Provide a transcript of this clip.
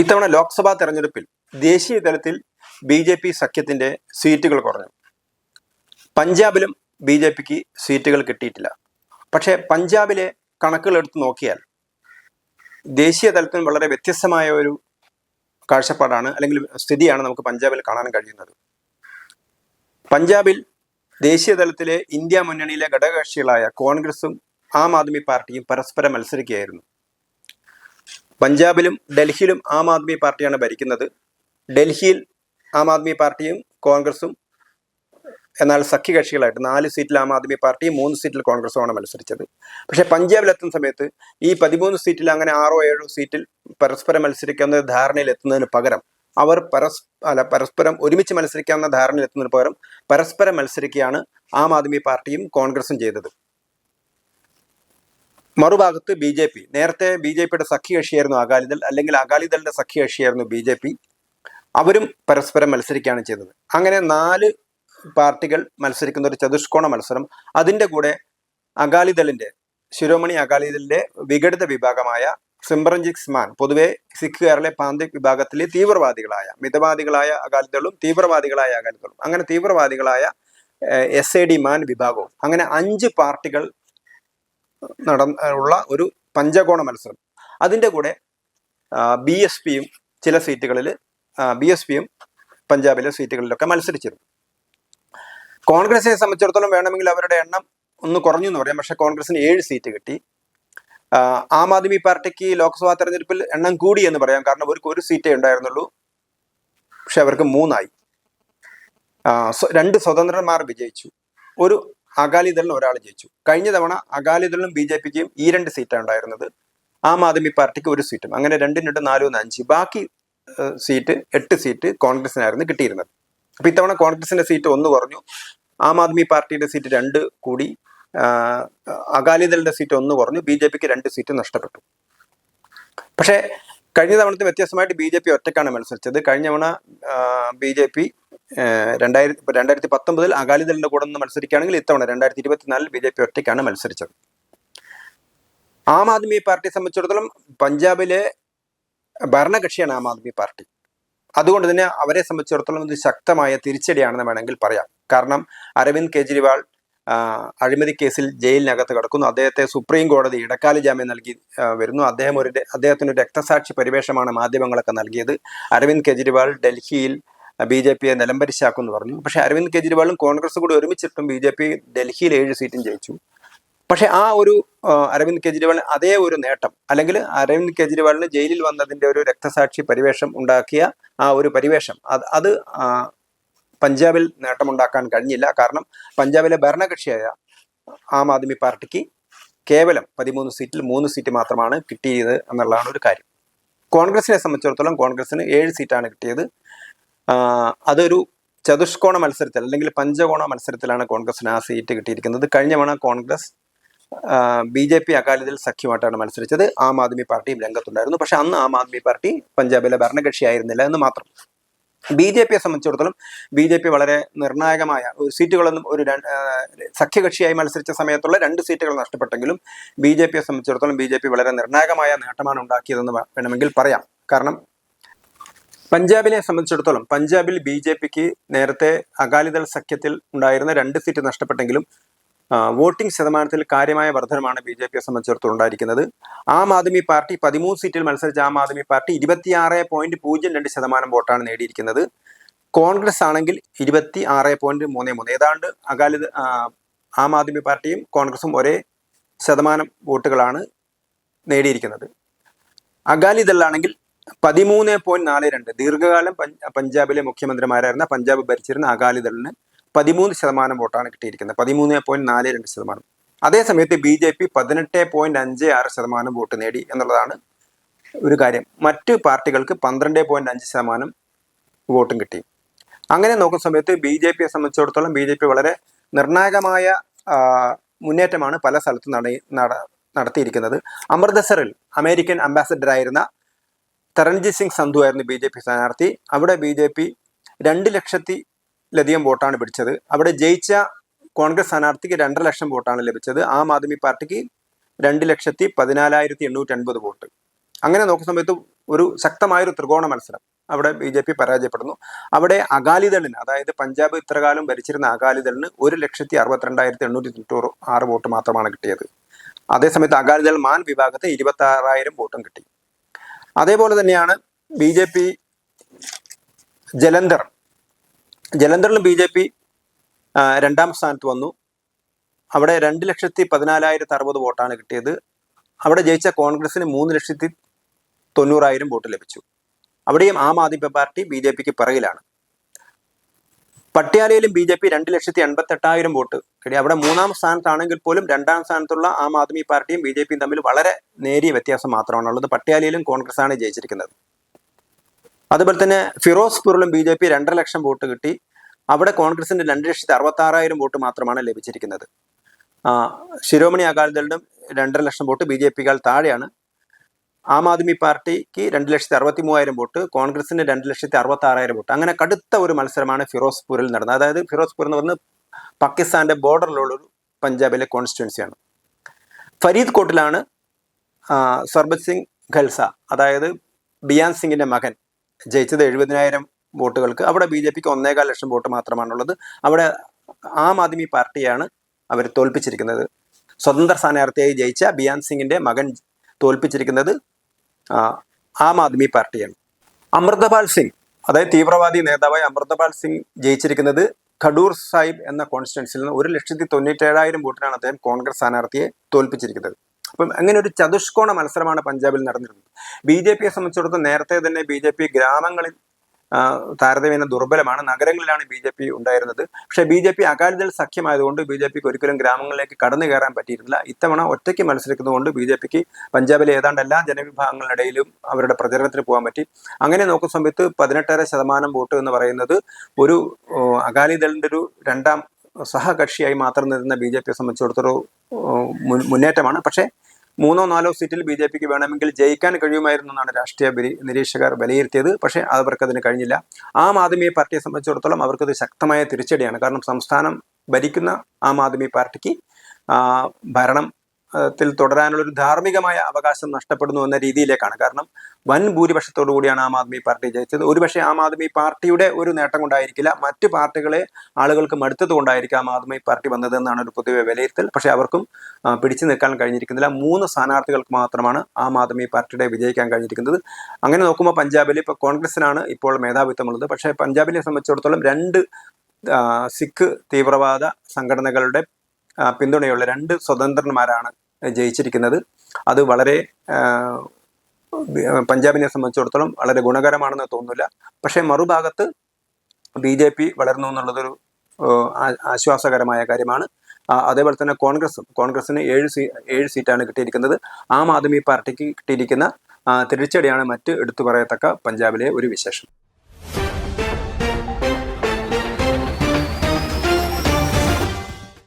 ഇത്തവണ ലോക്സഭാ തെരഞ്ഞെടുപ്പിൽ ദേശീയ തലത്തിൽ ബി ജെ പി സഖ്യത്തിന്റെ സീറ്റുകൾ കുറഞ്ഞു. പഞ്ചാബിലും ബി ജെ പിക്ക് സീറ്റുകൾ കിട്ടിയിട്ടില്ല. പക്ഷേ പഞ്ചാബിലെ കണക്കുകൾ എടുത്ത് നോക്കിയാൽ ദേശീയ തലത്തിൽ വളരെ വ്യത്യസ്തമായ ഒരു കാഴ്ചപ്പാടാണ് അല്ലെങ്കിൽ സ്ഥിതിയാണ് നമുക്ക് പഞ്ചാബിൽ കാണാൻ കഴിയുന്നത്. പഞ്ചാബിൽ ദേശീയ തലത്തിലെ ഇന്ത്യ മുന്നണിയിലെ ഘടകകക്ഷികളായ കോൺഗ്രസും ആം ആദ്മി പാർട്ടിയും പരസ്പരം മത്സരിക്കുകയായിരുന്നു. പഞ്ചാബിലും ഡൽഹിയിലും ആം ആദ്മി പാർട്ടിയാണ് ഭരിക്കുന്നത്. ഡൽഹിയിൽ ആം ആദ്മി പാർട്ടിയും കോൺഗ്രസും എന്നാൽ സഖ്യകക്ഷികളായിട്ട് നാല് സീറ്റിൽ ആം ആദ്മി പാർട്ടിയും മൂന്ന് സീറ്റിൽ കോൺഗ്രസുമാണ് മത്സരിച്ചത്. പക്ഷേ പഞ്ചാബിലെത്തുന്ന സമയത്ത് ഈ പതിമൂന്ന് സീറ്റിൽ അങ്ങനെ ആറോ ഏഴോ സീറ്റിൽ പരസ്പരം മത്സരിക്കുന്ന ധാരണയിൽ എത്തുന്നതിന് പകരം അവർ പരസ് അല്ല പരസ്പരം ഒരുമിച്ച് മത്സരിക്കാവുന്ന ധാരണയിൽ എത്തുന്നതിന് പകരം പരസ്പരം മത്സരിക്കുകയാണ് ആം ആദ്മി പാർട്ടിയും കോൺഗ്രസും ചെയ്തത്. മറുഭാഗത്ത് ബി ജെ പി. നേരത്തെ ബി ജെ പിയുടെ സഖ്യകക്ഷിയായിരുന്നു അകാലിദൾ അല്ലെങ്കിൽ അകാലിദളിന്റെ സഖ്യകക്ഷിയായിരുന്നു ബി ജെ പി. അവരും പരസ്പരം മത്സരിക്കുകയാണ് ചെയ്തത്. അങ്ങനെ നാല് പാർട്ടികൾ മത്സരിക്കുന്ന ഒരു ചതുഷ്കോണ മത്സരം. അതിന്റെ കൂടെ അകാലിദളിന്റെ ശിരോമണി അകാലിദളിന്റെ വിഘടിത വിഭാഗമായ സിംറൻജിക് സ്മാൻ പൊതുവെ സിഖുകാരിലെ പാന്തിക് വിഭാഗത്തിലെ തീവ്രവാദികളായ മിതവാദികളായ അകാലിദളും തീവ്രവാദികളായ അകാലിദളും. അങ്ങനെ തീവ്രവാദികളായ എസ് എ ഡി മാൻ വിഭാഗവും. അങ്ങനെ അഞ്ച് പാർട്ടികൾ നടന്ന ഉള്ള ഒരു പഞ്ചകോണ മത്സരം. അതിന്റെ കൂടെ ബി എസ് പിയും ചില സീറ്റുകളിൽ ബി എസ് പിയും പഞ്ചാബിലെ സീറ്റുകളിലൊക്കെ മത്സരിച്ചിരുന്നു. കോൺഗ്രസിനെ സംബന്ധിച്ചിടത്തോളം വേണമെങ്കിൽ അവരുടെ എണ്ണം ഒന്ന് കുറഞ്ഞു എന്ന് പറയാം. പക്ഷേ കോൺഗ്രസിന് ഏഴ് സീറ്റ് കിട്ടി. ആം ആദ്മി പാർട്ടിക്ക് ലോക്സഭാ തെരഞ്ഞെടുപ്പിൽ എണ്ണം കൂടി എന്ന് പറയാം. കാരണം അവർക്ക് ഒരു സീറ്റേ ഉണ്ടായിരുന്നുള്ളൂ. പക്ഷെ അവർക്ക് മൂന്നായി. രണ്ട് സ്വതന്ത്രന്മാർ വിജയിച്ചു. ഒരു അകാലിദളിന് ഒരാൾ ജയിച്ചു. കഴിഞ്ഞ തവണ അകാലിദളിനും ബി ജെ പിക്കും ഈ രണ്ട് സീറ്റാണ് ഉണ്ടായിരുന്നത്. ആം ആദ്മി പാർട്ടിക്ക് ഒരു സീറ്റും. അങ്ങനെ രണ്ടും രണ്ട് നാലും ഒന്ന് അഞ്ച്. ബാക്കി സീറ്റ് എട്ട് സീറ്റ് കോൺഗ്രസിനായിരുന്നു കിട്ടിയിരുന്നത്. അപ്പൊ ഇത്തവണ കോൺഗ്രസിന്റെ സീറ്റ് ഒന്ന് കുറഞ്ഞു. ആം ആദ്മി പാർട്ടിയുടെ സീറ്റ് രണ്ട് കൂടി. അകാലിദളിന്റെ സീറ്റ് ഒന്ന് കുറഞ്ഞു. ബി ജെ പിക്ക് രണ്ട് സീറ്റ് നഷ്ടപ്പെട്ടു. പക്ഷേ കഴിഞ്ഞ തവണത്തെ വ്യത്യസ്തമായിട്ട് ബി ജെ പി ഒറ്റക്കാണ് മത്സരിച്ചത്. കഴിഞ്ഞ തവണ ബി ജെ പി രണ്ടായിരത്തി രണ്ടായിരത്തി പത്തൊമ്പതിൽ അകാലിദളിന്റെ കൂടെ നിന്ന് മത്സരിക്കുകയാണെങ്കിൽ ഇത്തവണ രണ്ടായിരത്തി ഇരുപത്തിനാലിൽ ബി ജെ പി ഒറ്റയ്ക്കാണ് മത്സരിച്ചത്. ആം ആദ്മി പാർട്ടിയെ സംബന്ധിച്ചിടത്തോളം പഞ്ചാബിലെ ഭരണകക്ഷിയാണ് ആം ആദ്മി പാർട്ടി. അതുകൊണ്ട് തന്നെ അവരെ സംബന്ധിച്ചിടത്തോളം ഇത് ശക്തമായ തിരിച്ചടിയാണെന്ന് വേണമെങ്കിൽ പറയാം. കാരണം അരവിന്ദ് കെജ്രിവാൾ അഴിമതി കേസിൽ ജയിലിനകത്ത് കിടക്കുന്നു. അദ്ദേഹത്തെ സുപ്രീം കോടതി ഇടക്കാല ജാമ്യം നൽകി വരുന്നു. അദ്ദേഹം ഒരു അദ്ദേഹത്തിന് രക്തസാക്ഷി പരിവേഷമാണ് മാധ്യമങ്ങളൊക്കെ നൽകിയത്. അരവിന്ദ് കെജ്രിവാൾ ഡൽഹിയിൽ ബി ജെ പിയെ നിലംപരിശാക്കുമെന്ന് പറഞ്ഞു. പക്ഷെ അരവിന്ദ് കെജ്രിവാളും കോൺഗ്രസും കൂടി ഒരുമിച്ചിട്ടും ബി ജെ പി ഡൽഹിയിൽ ഏഴ് സീറ്റും ജയിച്ചു. പക്ഷെ ആ ഒരു അരവിന്ദ് കെജ്രിവാളിന് അതേ ഒരു നേട്ടം അല്ലെങ്കിൽ അരവിന്ദ് കെജ്രിവാളിന് ജയിലിൽ വന്നതിന്റെ ഒരു രക്തസാക്ഷി പരിവേഷം ഉണ്ടാക്കിയ ആ ഒരു പരിവേഷം അത് അത് പഞ്ചാബിൽ നേട്ടമുണ്ടാക്കാൻ കഴിഞ്ഞില്ല. കാരണം പഞ്ചാബിലെ ഭരണകക്ഷിയായ ആം ആദ്മി പാർട്ടിക്ക് കേവലം പതിമൂന്ന് സീറ്റിൽ മൂന്ന് സീറ്റ് മാത്രമാണ് കിട്ടിയത് എന്നുള്ളതാണ് ഒരു കാര്യം. കോൺഗ്രസിനെ സംബന്ധിച്ചിടത്തോളം കോൺഗ്രസിന് ഏഴ് സീറ്റാണ് കിട്ടിയത്. അതൊരു ചതുഷ്കോണ മത്സരത്തിൽ അല്ലെങ്കിൽ പഞ്ചകോണ മത്സരത്തിലാണ് കോൺഗ്രസിന് ആ സീറ്റ് കിട്ടിയിരിക്കുന്നത്. കഴിഞ്ഞ തവണ Congress B J P Akali Dal സഖ്യമായിട്ടാണ് മത്സരിച്ചത്. ആം ആദ്മി പാർട്ടിയും രംഗത്തുണ്ടായിരുന്നു. പക്ഷെ അന്ന് ആം ആദ്മി പാർട്ടി പഞ്ചാബിലെ ഭരണകക്ഷിയായിരുന്നില്ല എന്ന് മാത്രം. ബി ജെ പിയെ സംബന്ധിച്ചിടത്തോളം ബി ജെ പി വളരെ നിർണായകമായ ഒരു സീറ്റുകളൊന്നും ഒരു സഖ്യകക്ഷിയായി മത്സരിച്ച സമയത്തുള്ള രണ്ട് സീറ്റുകൾ നഷ്ടപ്പെട്ടെങ്കിലും ബി ജെ പിയെ സംബന്ധിച്ചിടത്തോളം ബി ജെ പി വളരെ നിർണായകമായ നേട്ടമാണ് ഉണ്ടാക്കിയതെന്ന് വേണമെങ്കിൽ പറയാം. കാരണം പഞ്ചാബിനെ സംബന്ധിച്ചിടത്തോളം പഞ്ചാബിൽ ബി ജെ പിക്ക് നേരത്തെ അകാലിദൾ സഖ്യത്തിൽ ഉണ്ടായിരുന്ന രണ്ട് സീറ്റ് നഷ്ടപ്പെട്ടെങ്കിലും വോട്ടിംഗ് ശതമാനത്തിൽ കാര്യമായ വർധനമാണ് ബി ജെ പിയെ സംബന്ധിച്ചിടത്തോളം ഉണ്ടായിരിക്കുന്നത്. ആം ആദ്മി പാർട്ടി പതിമൂന്ന് സീറ്റിൽ മത്സരിച്ച ആം ആദ്മി പാർട്ടി ഇരുപത്തിയാറ് പോയിന്റ് പൂജ്യം രണ്ട് ശതമാനം വോട്ടാണ് നേടിയിരിക്കുന്നത്. കോൺഗ്രസ് ആണെങ്കിൽ ഇരുപത്തി ആറ് പോയിന്റ് മൂന്ന് മൂന്ന്. ഏതാണ്ട് അകാലിത ആം ആദ്മി പാർട്ടിയും കോൺഗ്രസും ഒരേ ശതമാനം വോട്ടുകളാണ് നേടിയിരിക്കുന്നത്. അകാലിദളാണെങ്കിൽ പതിമൂന്ന് പോയിന്റ് നാല് രണ്ട്. ദീർഘകാലം പഞ്ച- പഞ്ചാബിലെ മുഖ്യമന്ത്രിമാരായിരുന്ന പഞ്ചാബ് ഭരിച്ചിരുന്ന അകാലിദളിന് പതിമൂന്ന് ശതമാനം വോട്ടാണ് കിട്ടിയിരിക്കുന്നത്. പതിമൂന്ന് പോയിന്റ് നാല് രണ്ട് ശതമാനം. അതേസമയത്ത് ബി ജെ പി പതിനെട്ട് പോയിന്റ് അഞ്ച് ആറ് ശതമാനം വോട്ട് നേടി എന്നുള്ളതാണ് ഒരു കാര്യം. മറ്റ് പാർട്ടികൾക്ക് പന്ത്രണ്ട് പോയിന്റ് അഞ്ച് ശതമാനം വോട്ടും കിട്ടി. അങ്ങനെ നോക്കുന്ന സമയത്ത് ബി ജെ പിയെ സംബന്ധിച്ചിടത്തോളം ബി ജെ പി വളരെ നിർണായകമായ മുന്നേറ്റമാണ് പല സ്ഥലത്തും നട നട- നടത്തിയിരിക്കുന്നത്. അമൃതസറിൽ അമേരിക്കൻ അംബാസഡർ ആയിരുന്ന തരൺജിത് സിംഗ് സന്ധു ആയിരുന്നു ബി ജെ പി സ്ഥാനാർത്ഥി. അവിടെ ബി ജെ പി രണ്ട് ലക്ഷത്തിലധികം വോട്ടാണ് പിടിച്ചത്. അവിടെ ജയിച്ച കോൺഗ്രസ് സ്ഥാനാർത്ഥിക്ക് രണ്ടര ലക്ഷം വോട്ടാണ് ലഭിച്ചത്. ആം ആദ്മി പാർട്ടിക്ക് രണ്ട് ലക്ഷത്തി പതിനാലായിരത്തി എണ്ണൂറ്റി അൻപത് വോട്ട്. അങ്ങനെ നോക്കുന്ന സമയത്ത് ഒരു ശക്തമായൊരു ത്രികോണ മത്സരം അവിടെ ബി ജെ പി പരാജയപ്പെടുന്നു. അവിടെ അകാലിദളിന് അതായത് പഞ്ചാബ് ഇത്രകാലം ഭരിച്ചിരുന്ന അകാലിദളിന് ഒരു ലക്ഷത്തി അറുപത്തിരണ്ടായിരത്തി എണ്ണൂറ്റി തൊണ്ണൂറ് ആറ് വോട്ട് മാത്രമാണ് കിട്ടിയത്. അതേസമയത്ത് അകാലിദൾ മാൻ വിഭാഗത്തെ ഇരുപത്തി ആറായിരം വോട്ടും കിട്ടി. അതേപോലെ തന്നെയാണ് ബി ജെ പി ജലന്ധർ ജലന്ധറിലും ബി ജെ പി രണ്ടാം സ്ഥാനത്ത് വന്നു. അവിടെ രണ്ട് ലക്ഷത്തി പതിനാലായിരത്തി അറുപത് വോട്ടാണ് കിട്ടിയത്. അവിടെ ജയിച്ച കോൺഗ്രസിന് മൂന്ന് ലക്ഷത്തി തൊണ്ണൂറായിരം വോട്ട് ലഭിച്ചു. അവിടെയും Aam Aadmi Party B J പിക്ക് പിറകിലാണ്. പട്യാലയിലും ബി ജെ പി രണ്ട് ലക്ഷത്തി എൺപത്തെട്ടായിരം വോട്ട് കിട്ടി. അവിടെ മൂന്നാം സ്ഥാനത്താണെങ്കിൽ പോലും രണ്ടാം സ്ഥാനത്തുള്ള ആം ആദ്മി പാർട്ടിയും ബി ജെ പിയും തമ്മിൽ വളരെ നേരിയ വ്യത്യാസം മാത്രമാണ് ഉള്ളത്. പട്യാലയിലും കോൺഗ്രസ് ആണ് ജയിച്ചിരിക്കുന്നത്. അതുപോലെ തന്നെ ഫിറോസ്പൂരിലും ബി ജെ പി രണ്ടര ലക്ഷം വോട്ട് കിട്ടി. അവിടെ കോൺഗ്രസിന്റെ രണ്ട് ലക്ഷത്തി അറുപത്തി ആറായിരം വോട്ട് മാത്രമാണ് ലഭിച്ചിരിക്കുന്നത്. ശിരോമണി അകാലിദളിനും രണ്ടര ലക്ഷം വോട്ട് ബി ജെ പിക്കാൾ താഴെയാണ്. ആം ആദ്മി പാർട്ടിക്ക് രണ്ട് ലക്ഷത്തി അറുപത്തി മൂവായിരം വോട്ട് കോൺഗ്രസിന് രണ്ട് ലക്ഷത്തി അറുപത്തി ആറായിരം വോട്ട്. അങ്ങനെ കടുത്ത ഒരു മത്സരമാണ് ഫിറോസ്പൂരിൽ നടന്നത്. അതായത് ഫിറോസ്പൂർ എന്ന് പറഞ്ഞ് പാകിസ്ഥാന്റെ ബോർഡറിലുള്ള ഒരു പഞ്ചാബിലെ കോൺസ്റ്റിറ്റ്യുവൻസിയാണ് ഫരീദ് കോട്ടിലാണ് സർബത് സിംഗ് ഖൽസ അതായത് ബിയാൻ സിംഗിന്റെ മകൻ. ജയിച്ചത് എഴുപതിനായിരം വോട്ടുകൾക്ക്. അവിടെ ബി ജെ പിക്ക് ഒന്നേകാൽ ലക്ഷം വോട്ട് മാത്രമാണുള്ളത്. അവിടെ ആം ആദ്മി പാർട്ടിയാണ് അവർ തോൽപ്പിച്ചിരിക്കുന്നത്. സ്വതന്ത്ര സ്ഥാനാർത്ഥിയായി ജയിച്ച ബിയാൻ സിംഗിന്റെ മകൻ തോൽപ്പിച്ചിരിക്കുന്നത് ആം ആദ്മി പാർട്ടിയാണ്. അമൃതപാൽ സിംഗ് അതായത് തീവ്രവാദി നേതാവായ അമൃതപാൽ സിംഗ് ജയിച്ചിരിക്കുന്നത് ഖഡൂർ സാഹിബ് എന്ന കോൺസ്റ്റിറ്റ്യൻസിൽ നിന്ന് ഒരു ലക്ഷത്തി തൊണ്ണൂറ്റേഴായിരം വോട്ടിനാണ് അദ്ദേഹം കോൺഗ്രസ് സ്ഥാനാർത്ഥിയെ തോൽപ്പിച്ചിരിക്കുന്നത്. അപ്പം അങ്ങനെ ഒരു ചതുഷ്കോണ മത്സരമാണ് പഞ്ചാബിൽ നടന്നിരുന്നത്. ബി ജെ പിയെ സംബന്ധിച്ചിടത്തോളം നേരത്തെ തന്നെ ബി ജെ പി ഗ്രാമങ്ങളിൽ താരതമ്യേന ദുർബലമാണ്. നഗരങ്ങളിലാണ് ബി ജെ പി ഉണ്ടായിരുന്നത്. പക്ഷേ ബി ജെ പി അകാലിദൾ സഖ്യമായതുകൊണ്ട് ബി ജെ പിക്ക് ഒരിക്കലും ഗ്രാമങ്ങളിലേക്ക് കടന്നു കയറാൻ പറ്റിയിരുന്നില്ല. ഇത്തവണ ഒറ്റയ്ക്ക് മത്സരിക്കുന്നതുകൊണ്ട് ബി ജെ പിക്ക് പഞ്ചാബിലെ ഏതാണ്ട് എല്ലാ ജനവിഭാഗങ്ങളിടയിലും അവരുടെ പ്രചരണത്തിന് പോകാൻ പറ്റി. അങ്ങനെ നോക്കുന്ന സമയത്ത് പതിനെട്ടര ശതമാനം വോട്ട് എന്ന് പറയുന്നത് ഒരു അകാലിദളിന്റെ ഒരു രണ്ടാം സഹകക്ഷിയായി മാത്രം നിന്ന ബി ജെ പിയെ സംബന്ധിച്ചിടത്തോളം മുന്നേറ്റമാണ്. പക്ഷേ മൂന്നോ നാലോ സീറ്റിൽ ബി ജെ പിക്ക് വേണമെങ്കിൽ ജയിക്കാൻ കഴിയുമായിരുന്നു എന്നാണ് രാഷ്ട്രീയ നിരീക്ഷകർ വിലയിരുത്തിയത്. പക്ഷേ അവർക്ക് അതിന് കഴിഞ്ഞില്ല. ആം ആദ്മി പാർട്ടിയെ സംബന്ധിച്ചിടത്തോളം അവർക്കത് ശക്തമായ തിരിച്ചടിയാണ്. കാരണം സംസ്ഥാനം ഭരിക്കുന്ന ആം ആദ്മി പാർട്ടിക്ക് ഭരണം ത്തിൽ തുടരാനുള്ള ഒരു ധാർമ്മികമായ അവകാശം നഷ്ടപ്പെടുന്നു എന്ന രീതിയിലേക്കാണ്. കാരണം വൻ ഭൂരിപക്ഷത്തോടു കൂടിയാണ് ആം ആദ്മി പാർട്ടി ജയിച്ചത്. ഒരുപക്ഷെ ആം ആദ്മി പാർട്ടിയുടെ ഒരു നേട്ടം കൊണ്ടായിരിക്കില്ല മറ്റു പാർട്ടികളെ ആളുകൾക്ക് മടുത്തത് കൊണ്ടായിരിക്കും ആം ആദ്മി പാർട്ടി വന്നതെന്നാണ് ഒരു പൊതുവെ വിലയിരുത്തൽ. പക്ഷെ അവർക്കും പിടിച്ചു നിൽക്കാൻ കഴിഞ്ഞിരിക്കുന്നില്ല. മൂന്ന് സ്ഥാനാർത്ഥികൾക്ക് മാത്രമാണ് ആം ആദ്മി പാർട്ടിയുടെ വിജയിക്കാൻ കഴിഞ്ഞിരിക്കുന്നത്. അങ്ങനെ നോക്കുമ്പോൾ പഞ്ചാബിൽ ഇപ്പോൾ കോൺഗ്രസിനാണ് ഇപ്പോൾ മേധാവിത്വമുള്ളത്. പക്ഷേ പഞ്ചാബിനെ സംബന്ധിച്ചിടത്തോളം രണ്ട് സിഖ് തീവ്രവാദ സംഘടനകളുടെ പിന്തുണയുള്ള രണ്ട് സ്വതന്ത്രന്മാരാണ് ജയിച്ചിരിക്കുന്നത്. അത് വളരെ പഞ്ചാബിനെ സംബന്ധിച്ചിടത്തോളം വളരെ ഗുണകരമാണെന്ന് തോന്നുന്നില്ല. പക്ഷേ മറുഭാഗത്ത് ബി ജെ പി വളർന്നു എന്നുള്ളതൊരു ആശ്വാസകരമായ കാര്യമാണ്. അതേപോലെ തന്നെ കോൺഗ്രസും കോൺഗ്രസിന് ഏഴ് സീ ഏഴ് സീറ്റാണ് കിട്ടിയിരിക്കുന്നത്. ആം ആദ്മി പാർട്ടിക്ക് കിട്ടിയിരിക്കുന്ന തിരിച്ചടിയാണ് മറ്റ് എടുത്തു പറയത്തക്ക പഞ്ചാബിലെ ഒരു വിശേഷം.